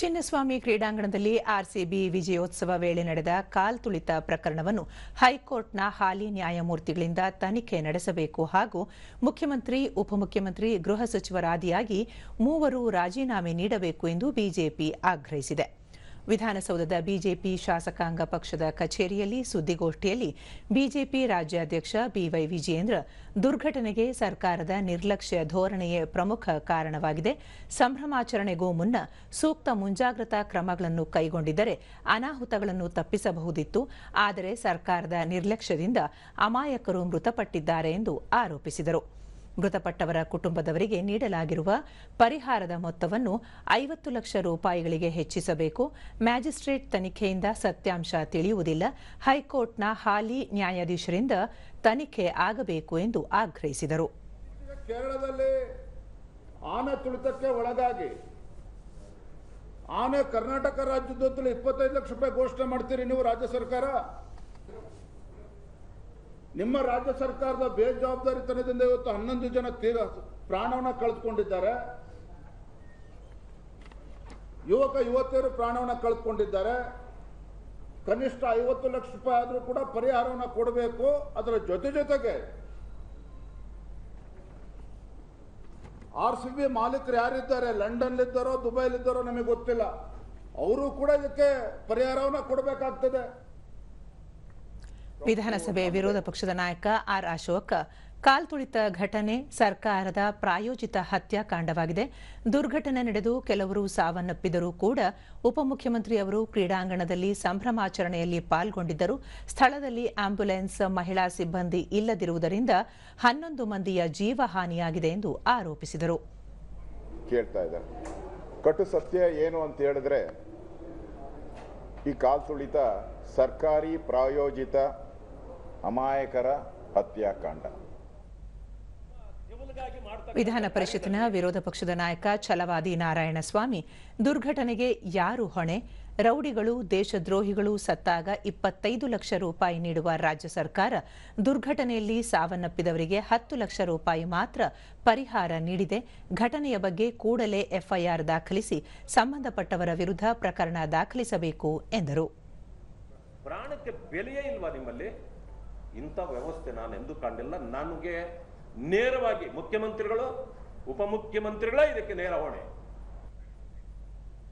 ಚಿನ್ನಸ್ವಾಮಿ ಕ್ರೀಡಾಂಗಣದಲ್ಲಿ ಆರ್ಸಿಬಿ ವಿಜಯೋತ್ಸವ ವೇಳೆ ನಡೆದ ಕಾಲ್ತುಳಿತ ಪ್ರಕರಣವನ್ನು ಹೈಕೋರ್ಟ್ನ ಹಾಲಿ ನ್ಯಾಯಮೂರ್ತಿಗಳಿಂದ ತನಿಖೆ ನಡೆಸಬೇಕು ಹಾಗೂ ಮುಖ್ಯಮಂತ್ರಿ, ಉಪಮುಖ್ಯಮಂತ್ರಿ, ಗೃಹ ಸಚಿವರಾದಿಯಾಗಿ ಮೂವರು ರಾಜೀನಾಮೆ ನೀಡಬೇಕು ಎಂದು ಬಿಜೆಪಿ ಆಗ್ರಹಿಸಿದೆ. ವಿಧಾನಸೌಧದ ಬಿಜೆಪಿ ಶಾಸಕಾಂಗ ಪಕ್ಷದ ಕಚೇರಿಯಲ್ಲಿ ಸುದ್ದಿಗೋಷ್ಠಿಯಲ್ಲಿ ಬಿಜೆಪಿ ರಾಜ್ಯಾಧ್ಯಕ್ಷ ಬಿವೈ ವಿಜಯೇಂದ್ರ, ದುರ್ಘಟನೆಗೆ ಸರ್ಕಾರದ ನಿರ್ಲಕ್ಷ್ಯ ಧೋರಣೆಯೇ ಪ್ರಮುಖ ಕಾರಣವಾಗಿದೆ. ಸಂಭ್ರಮಾಚರಣೆಗೂ ಮುನ್ನ ಸೂಕ್ತ ಮುಂಜಾಗ್ರತಾ ಕ್ರಮಗಳನ್ನು ಕೈಗೊಂಡಿದ್ದರೆ ಅನಾಹುತಗಳನ್ನು ತಪ್ಪಿಸಬಹುದಿತ್ತು. ಆದರೆ ಸರ್ಕಾರದ ನಿರ್ಲಕ್ಷ್ಯದಿಂದ ಅಮಾಯಕರು ಮೃತಪಟ್ಟಿದ್ದಾರೆ ಎಂದು ಆರೋಪಿಸಿದರು. ಮೃತಪಟ್ಟವರ ಕುಟುಂಬದವರಿಗೆ ನೀಡಲಾಗಿರುವ ಪರಿಹಾರದ ಮೊತ್ತವನ್ನು ಐವತ್ತು ಲಕ್ಷ ರೂಪಾಯಿಗಳಿಗೆ ಹೆಚ್ಚಿಸಬೇಕು. ಮ್ಯಾಜಿಸ್ಟ್ರೇಟ್ ತನಿಖೆಯಿಂದ ಸತ್ಯಾಂಶ ತಿಳಿಯುವುದಿಲ್ಲ. ಹೈಕೋರ್ಟ್ನ ಹಾಲಿ ನ್ಯಾಯಾಧೀಶರಿಂದ ತನಿಖೆ ಆಗಬೇಕು ಎಂದು ಆಗ್ರಹಿಸಿದರು. ಕೇರಳದಲ್ಲಿ ಆನೆ ತುಳಿತಕ್ಕೆ ಒಳಗಾಗಿ ಆನೆ ಕರ್ನಾಟಕ ರಾಜ್ಯದಲ್ಲಿ ಇಪ್ಪತ್ತೈದು ಲಕ್ಷ ರೂಪಾಯಿ ಘೋಷಣೆ ಮಾಡ್ತೀರಿ ನೀವು ರಾಜ್ಯ ಸರ್ಕಾರ? ನಿಮ್ಮ ರಾಜ್ಯ ಸರ್ಕಾರದ ಬೇಜವಾಬ್ದಾರಿತನದಿಂದ ಇವತ್ತು ಹನ್ನೊಂದು ಜನ ತೀರ ಪ್ರಾಣವನ್ನ ಕಳೆದುಕೊಂಡಿದ್ದಾರೆ. ಯುವಕ, ಯುವತಿಯರು ಪ್ರಾಣವನ್ನ ಕಳೆದುಕೊಂಡಿದ್ದಾರೆ. ಕನಿಷ್ಠ ಐವತ್ತು ಲಕ್ಷ ರೂಪಾಯಿ ಆದರೂ ಕೂಡ ಪರಿಹಾರವನ್ನು ಕೊಡಬೇಕು. ಅದರ ಜೊತೆ ಜೊತೆಗೆ ಆರ್ ಸಿ ಬಿ ಮಾಲೀಕರು ಯಾರಿದ್ದಾರೆ? ಲಂಡನ್ಲಿದ್ದಾರೋ, ದುಬೈಲಿದ್ದಾರೋ ನಮಗೆ ಗೊತ್ತಿಲ್ಲ. ಅವರು ಕೂಡ ಇದಕ್ಕೆ ಪರಿಹಾರವನ್ನು ಕೊಡಬೇಕಾಗ್ತದೆ. ವಿಧಾನಸಭೆ ವಿರೋಧ ಪಕ್ಷದ ನಾಯಕ ಆರ್ ಅಶೋಕ್ ಕಾಲ್ತುಳಿತ ಘಟನೆ ಸರ್ಕಾರದ ಪ್ರಾಯೋಜಿತ ಹತ್ಯಾಕಾಂಡವಾಗಿದೆ. ದುರ್ಘಟನೆ ನಡೆದು ಕೆಲವರು ಸಾವನ್ನಪ್ಪಿದರೂ ಕೂಡ ಉಪಮುಖ್ಯಮಂತ್ರಿ ಅವರು ಕ್ರೀಡಾಂಗಣದಲ್ಲಿ ಸಂಭ್ರಮಾಚರಣೆಯಲ್ಲಿ ಪಾಲ್ಗೊಂಡಿದ್ದರು. ಸ್ಥಳದಲ್ಲಿ ಆಂಬ್ಯುಲೆನ್ಸ್, ಮಹಿಳಾ ಸಿಬ್ಬಂದಿ ಇಲ್ಲದಿರುವುದರಿಂದ ಹನ್ನೊಂದು ಮಂದಿಯ ಜೀವ ಹಾನಿಯಾಗಿದೆ ಎಂದು ಆರೋಪಿಸಿದರು. ಕಟು ಸತ್ಯ ಏನು ಅಂತ ಹೇಳಿದ್ರೆ, ಈ ಕಾಲ್ತುಳಿತ ಸರ್ಕಾರಿ ಪ್ರಾಯೋಜಿತ ಅಮಾಯಕರ ಹತ್ಯಾಕಾಂಡ. ವಿಧಾನ ಪರಿಷತ್ತಿನ ವಿರೋಧ ಪಕ್ಷದ ನಾಯಕ ಛಲವಾದಿ ನಾರಾಯಣಸ್ವಾಮಿ ದುರ್ಘಟನೆಗೆ ಯಾರು ಹೊಣೆ? ರೌಡಿಗಳು ದೇಶದ್ರೋಹಿಗಳು ಸತ್ತಾಗ ಇಪ್ಪತ್ತೈದು ಲಕ್ಷ ರೂಪಾಯಿ ನೀಡುವ ರಾಜ್ಯ ಸರ್ಕಾರ ದುರ್ಘಟನೆಯಲ್ಲಿ ಸಾವನ್ನಪ್ಪಿದವರಿಗೆ ಹತ್ತು ಲಕ್ಷ ರೂಪಾಯಿ ಮಾತ್ರ ಪರಿಹಾರ ನೀಡಿದೆ. ಘಟನೆಯ ಬಗ್ಗೆ ಕೂಡಲೇ ಎಫ್ಐಆರ್ ದಾಖಲಿಸಿ ಸಂಬಂಧಪಟ್ಟವರ ವಿರುದ್ಧ ಪ್ರಕರಣ ದಾಖಲಿಸಬೇಕು ಎಂದರು. ಇಂಥ ವ್ಯವಸ್ಥೆ ನಾನು ಎಂದು ಕಂಡಿಲ್ಲ ನನಗೆ ನೇರವಾಗಿ ಮುಖ್ಯಮಂತ್ರಿಗಳು ಉಪಮುಖ್ಯಮಂತ್ರಿಗಳೇ ಇದಕ್ಕೆ ನೇರ ಹೊಣೆ.